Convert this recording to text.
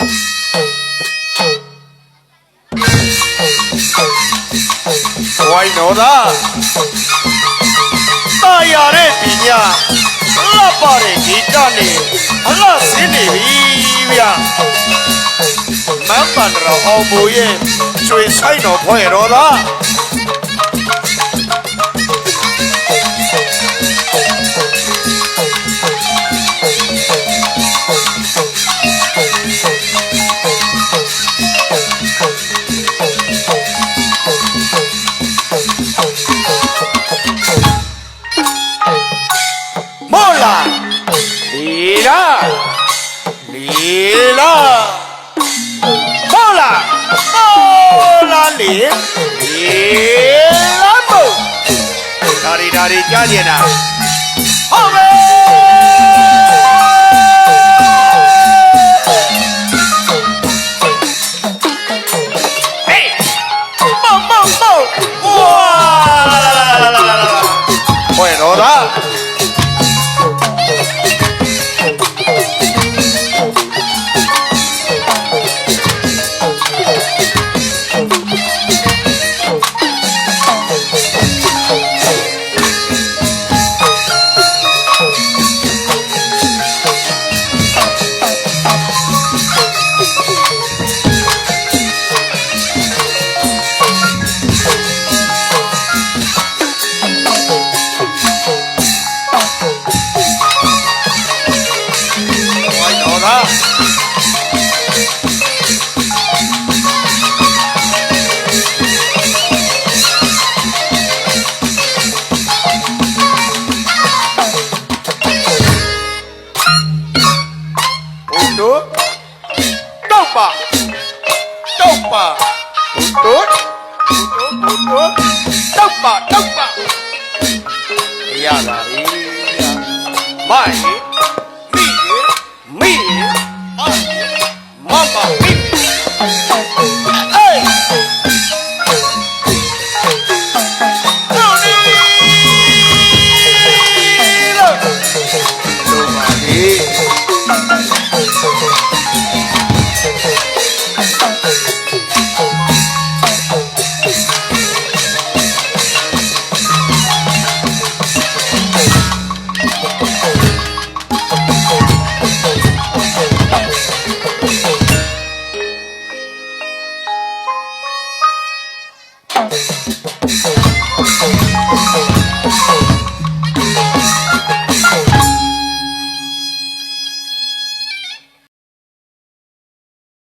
ဝိုင်းတော်သားတာရတဲ့ပညာလှပတဲ့ဂီတနဲ့အလှဆင်းနေပြီဗျာမမ်ပန်တော်အောင်မူရဲ့ကျွေဆိုင်တော်ဖွဲ့တော်သား မောလာလီလာလီလာမောလာမောလာလီလီလာမို့ဒါရီဒါရီကြားကျင်တာဟုတ် တို့တောက်ပါတောက်ပါဘုတို့ဘုတို့တောက်ပါတောက်ပါရပါလေမိုင်းမိမိအောင်မမမိ